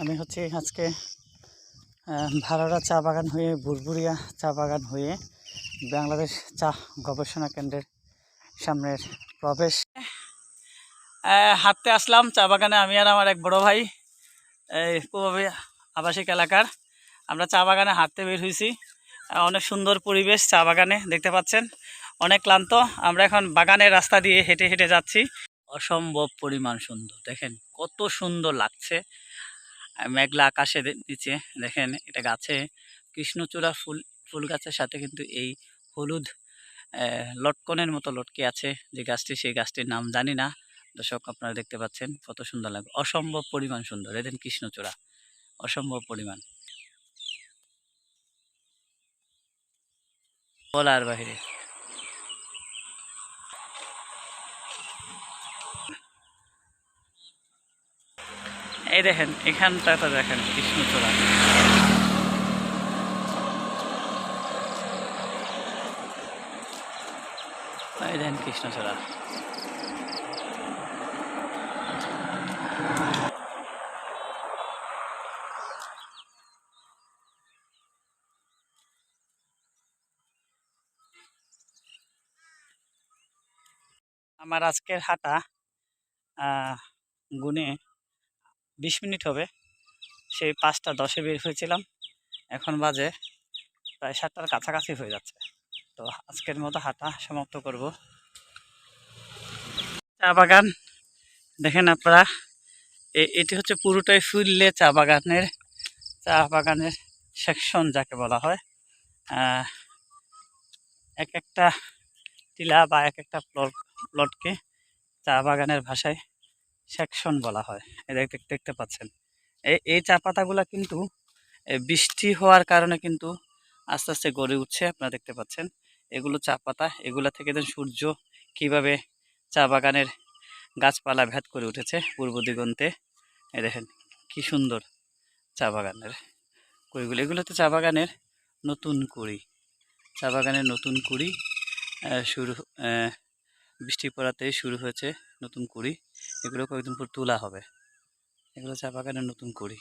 আমি হচ্ছে আজকে ভালোরা চা বাগান হয়ে বুরবুরিয়া চা বাগান হয়ে বাংলাদেশ চা গবেষণা কেন্দ্রের সামনের প্রবেশ। হাঁটতে আসলাম চা বাগানে, আমি আর আমার এক বড় ভাই এই আবাসিক এলাকার। আমরা চা বাগানে হাঁটতে বের হয়েছি। অনেক সুন্দর পরিবেশ চা বাগানে দেখতে পাচ্ছেন। অনেক ক্লান্ত। আমরা এখন বাগানের রাস্তা দিয়ে হেঁটে হেঁটে যাচ্ছি। অসম্ভব পরিমাণ সুন্দর। দেখেন কত সুন্দর লাগছে। মেঘলা আকাশে নিচে দেখেন, এটা গাছে, কৃষ্ণচূড়া ফুল ফুল গাছের সাথে কিন্তু এই হলুদ লটকনের মতো লটকে আছে যে গাছটি। সেই গাছটির নাম জানি না। দর্শক, আপনারা দেখতে পাচ্ছেন, কত সুন্দর লাগবে অসম্ভব পরিমাণ সুন্দর। দেখেন, কৃষ্ণচূড়া, অসম্ভব পরিমাণ। বলার বাহিরে এই দেখেন এখানটাতে দেখেন কৃষ্ণচূড়া। এই দেখেন কৃষ্ণচূড়া। আমার আজকের হাঁটা গুনে বিশ মিনিট হবে। সেই পাঁচটা দশে বের হয়েছিলাম। এখন বাজে প্রায় সাতটার কাছাকাছি হয়ে যাচ্ছে। তো আজকের মতো হাঁটা সমাপ্ত করব। চা বাগান, দেখেন আপনারা এটি হচ্ছে পুরোটাই ফুললে চা বাগানের চা বাগানের সেকশন যাকে বলা হয়। এক একটা টিলা বা এক একটা প্লট প্লটকে চা বাগানের ভাষায় সেকশন বলা হয়। দেখতে পাচ্ছেন। এই এই চা পাতাগুলা কিন্তু বৃষ্টি হওয়ার কারণে কিন্তু আস্তে আস্তে গড়ে উঠছে, আপনারা দেখতে পাচ্ছেন। এগুলো চা পাতা, এগুলা থেকে দেন সূর্য কীভাবে চা বাগানের গাছপালা ভেদ করে উঠেছে পূর্ব দিগন্তে। দেখেন, কি সুন্দর চা বাগানের কুড়িগুলো। এগুলো তো চা বাগানের নতুন কুড়ি। চা বাগানের নতুন কুড়ি শুরু বৃষ্টি পড়াতেই শুরু হয়েছে। নতুন কুড়ি এগুলো কয়েকদিন পর তোলা হবে। এগুলো চা বাগানের নতুন কুড়ি।